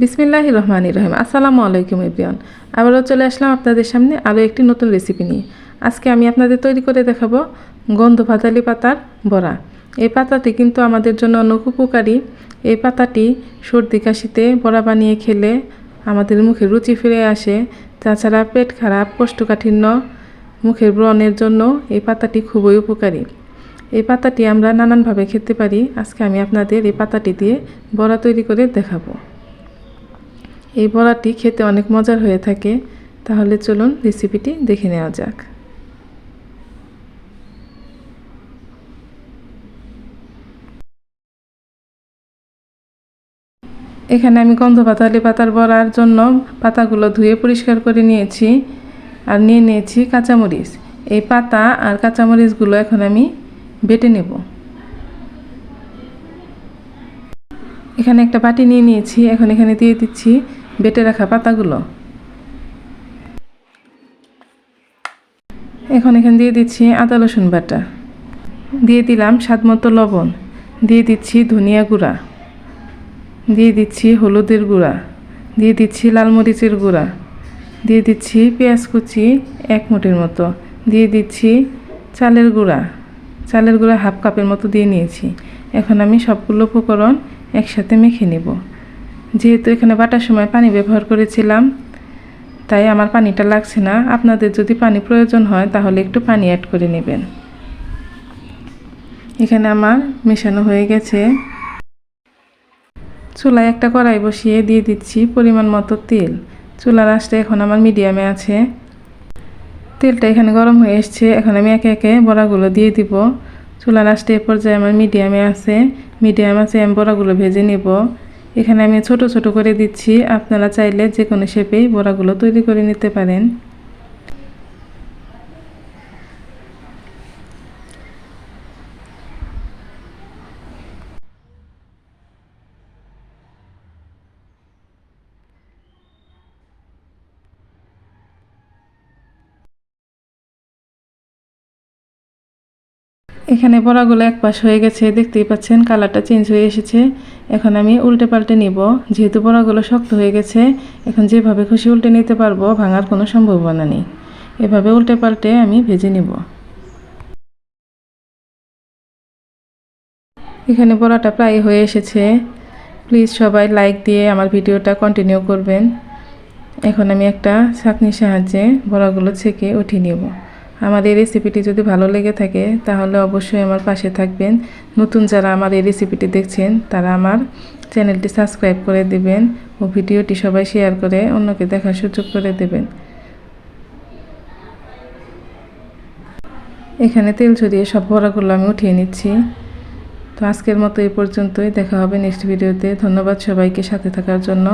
বিসমিল্লাহ রহমানি রহিম। আসসালামু আলাইকুম, এভরিওয়ান। আবারও চলে আসলাম আপনাদের সামনে আরও একটি নতুন রেসিপি নিয়ে। আজকে আমি আপনাদের তৈরি করে দেখাবো গন্ধ ভাতালি পাতার বড়া। এই পাতাটি কিন্তু আমাদের জন্য অনেক উপকারী। এই পাতাটি সর্দি কাশিতে বড়া বানিয়ে খেলে আমাদের মুখে রুচি ফিরে আসে। তাছাড়া পেট খারাপ, কোষ্ঠকাঠিন্য মুখের ব্রণের জন্য এই পাতাটি খুবই উপকারী। এই পাতাটি আমরা নানানভাবে খেতে পারি। আজকে আমি আপনাদের এই পাতাটি দিয়ে বড়া তৈরি করে দেখাবো। এই বড়াটি খেতে অনেক মজার হয়ে থাকে। তাহলে চলুন রেসিপিটি দেখে নেওয়া যাক। এখানে আমি গন্ধ পাতালি পাতার বড়ার জন্য পাতাগুলো ধুয়ে পরিষ্কার করে নিয়েছি আর নিয়ে নিয়েছি কাঁচামরিচ। এই পাতা আর কাঁচামরিচগুলো এখন আমি বেটে নেব। এখানে একটা বাটি নিয়ে নিয়েছি। এখন এখানে দিয়ে দিচ্ছি বেটে রাখা পাতাগুলো। এখন এখানে দিয়ে দিচ্ছি আদা, রসুন বাটা। দিয়ে দিলাম স্বাদ মতো লবণ। দিয়ে দিচ্ছি ধনিয়া গুঁড়া। দিয়ে দিচ্ছি হলুদের গুঁড়া। দিয়ে দিচ্ছি লাল মরিচের গুঁড়া। দিয়ে দিচ্ছি পেঁয়াজ কুচি এক মুঠের মতো। দিয়ে দিচ্ছি চালের গুঁড়া। চালের গুঁড়া হাফ কাপের মতো দিয়ে নিয়েছি। এখন আমি সবগুলো উপকরণ একসাথে মেখে নেব। যেহেতু এখানে বাটার সময় পানি ব্যবহার করেছিলাম, তাই আমার পানিটা লাগছে না। আপনাদের যদি পানি প্রয়োজন হয়, তাহলে একটু পানি অ্যাড করে নেবেন। এখানে আমার মেশানো হয়ে গেছে। চুলায় একটা কড়াই বসিয়ে দিয়ে দিচ্ছি পরিমাণ মতো তেল। চুলার আঁচটা এখন আমার মিডিয়ামে আছে। তেলটা এখানে গরম হয়ে এসছে। এখন আমি একে একে বড়াগুলো দিয়ে দিব। চুলার আঁচটা এ পর্যায়ে আমার মিডিয়ামে আছে। মিডিয়াম আছে, আমি বড়াগুলো ভেজে নেব। এখানে আমি ছোট ছোট করে দিচ্ছি। আপনারা চাইলে যে কোনো শেপেই বড়াগুলো তৈরি করে নিতে পারেন। এখানে বড়াগুলো এক পাশ হয়ে গেছে, দেখতেই পাচ্ছেন কালারটা চেঞ্জ হয়ে এসেছে। এখন আমি উল্টে পাল্টে নিব। যেহেতু বড়াগুলো শক্ত হয়ে গেছে, এখন যেভাবে খুশি উল্টে নিতে পারব, ভাঙার কোনো সম্ভাবনা নেই। এভাবে উল্টে পাল্টে আমি ভেজে নিব। এখানে বড়াটা প্রায় হয়ে এসেছে। প্লিজ সবাই লাইক দিয়ে আমার ভিডিওটা কন্টিনিউ করবেন। এখন আমি একটা ছাঁকনির সাহায্যে বড়াগুলো ছেঁকে উঠিয়ে নেব। আমার এই রেসিপিটি যদি ভালো লেগে থাকে, তাহলে অবশ্যই আমার পাশে থাকবেন। নতুন যারা আমার এই রেসিপিটি দেখছেন, তারা আমার চ্যানেলটি সাবস্ক্রাইব করে দেবেন ও ভিডিওটি সবাই শেয়ার করে অন্যকে দেখার সুযোগ করে দেবেন। এখানে তেল ছড়িয়ে সব বড়াগুলো আমি উঠিয়ে নিচ্ছি। তো আজকের মতো এই পর্যন্তই। দেখা হবে নেক্সট ভিডিওতে ধন্যবাদ সবাইকে সাথে থাকার জন্য।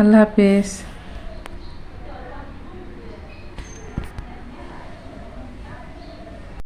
আল্লাহ হাফেজ।